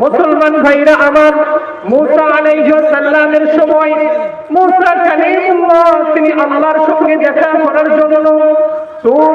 মুসলমান ভাইরা আমার মুসা আলাইহিস সাল্লামের সময় মুসা কালিমুল্লাহ তিনি আল্লাহর সঙ্গে দেখা করার জন্য তুর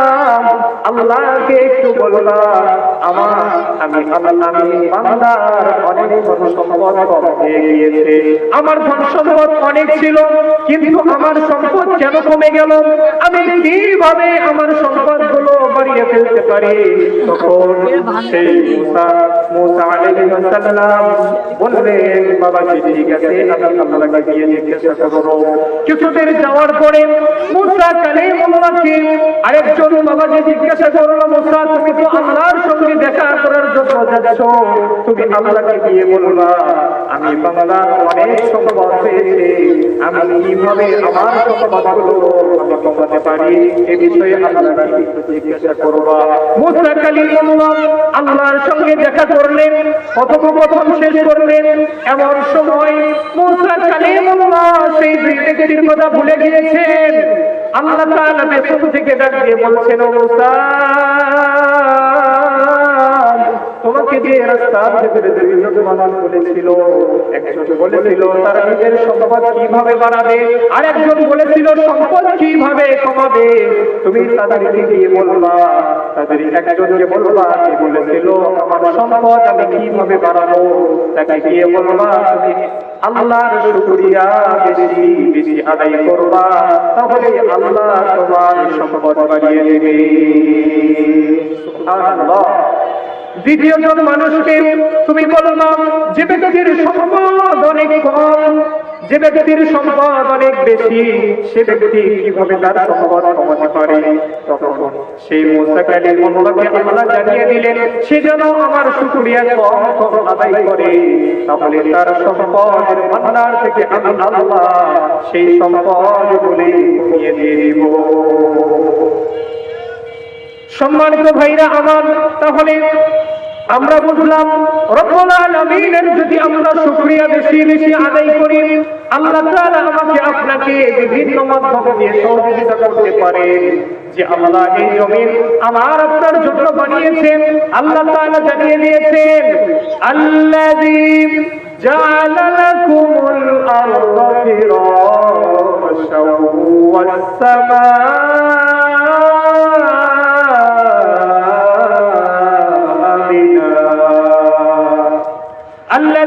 আল্লাহকে একটু বললা আমার আমি আল্লাহ বান্দার অনেক ধন সম্পদ কম গিয়েছে। আমার ধন সম্পদ অনেক ছিল, কিন্তু আমার সম্পদ কেন কমে গেল? আমি কীভাবে আমার সম্পদগুলো বাড়িয়ে ফেলতে পারি? তখন সেই মুসা মুসা আলাইহিস সালাম বললেন, বাবাজি, ঠিক আছে, আমি গিয়ে জিজ্ঞাসা করব। কিছুদিন যাওয়ার পরে মুসা কালিমুল্লাহকে আরেকজন বাবাজি জিজ্ঞাসা আল্লাহর সঙ্গে দেখা সঙ্গে দেখা করলেন, কথোপকথন শেষ করলেন। এমন সময় সেই ব্যক্তির কথা ভুলে গিয়েছেন। আল্লাহ তাআলা পেছন থেকে ডাক দিয়ে বলছেন ও মুসা তোমাকে যে রাস্তা থেকে দুইজন মানুষ বলেছিল। একজন বলেছিল, তারা নিজের সম্পদ কীভাবে বাড়াবে? আর একজন বলেছিল, সম্পদ কীভাবে কমাবে? তুমি তাদেরকে গিয়ে বলবা, তাদের একজনকে বলবা, যে বলেছিল, আমার সম্পদ আমি কীভাবে বাড়াবো? তাকে গিয়ে বলবা, তুমি আল্লাহর শুকরিয়া বেশি বেশি আদায় করবা, তাহলে আল্লাহ তোমার সম্পদ বাড়িয়ে দেবে। সুবহানাল্লাহ। দ্বিতীয় জন মানুষকে তুমি বলো না, যে ব্যক্তির সম্পদ অনেক কম, যে ব্যক্তির সম্পদ অনেক বেশি, সে ব্যক্তি কীভাবে তার সম্পদ কমাতে পারে তখন সেই মোসাকালীর মনোভাবে আল্লাহ জানিয়ে দিলেন, সে যেন আমার শুকরিয়া কম আদায় করে, তাহলে তার সম্পদের ভান্ডার থেকে আমি আল্লাহ সেই সম্পদ বলে দিয়ে সম্মানিত ভাইরা আমার, তাহলে আমরা বুঝলাম, রব্বুল যদি আমরা শুকরিয়া বেশি বেশি আদায় করি, আল্লাহ আমাকে আপনাকে বিভিন্ন মাধ্যমে দিয়ে সহযোগিতা করতে পারে যে আল্লাহ এই জমিন আমার আপনার জন্য বানিয়েছেন। আল্লাহ তালা জানিয়ে দিয়েছেন আল্লাহ জাআলা আল্লাহ আরদা আল্লাহ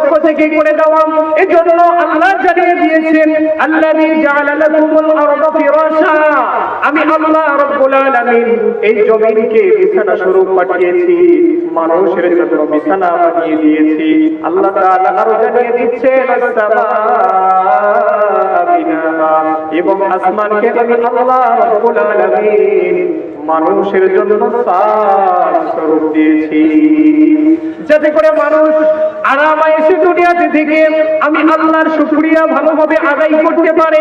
পক্ষ থেকে করে দেওয়া। এজন্য আল্লাহ জানিয়ে দিয়েছেন ফিরাশা। আমি আল্লাহ রাব্বুল এই জমিনকে বিছানা স্বরূপ পাঠিয়েছি, মানুষের জন্য বিছানা বানিয়ে দিয়েছি। আল্লাহ আরও জানিয়ে দিচ্ছেন এবং আসমানকে আমি আল্লাহ মানুষের জন্য স্বরূপ দিয়েছি। যাতে করে মানুষ আরামায়েশে দুনিয়াতে থেকে আমি আল্লাহর শুক্রিয়া ভালোভাবে আদায় করতে পারে।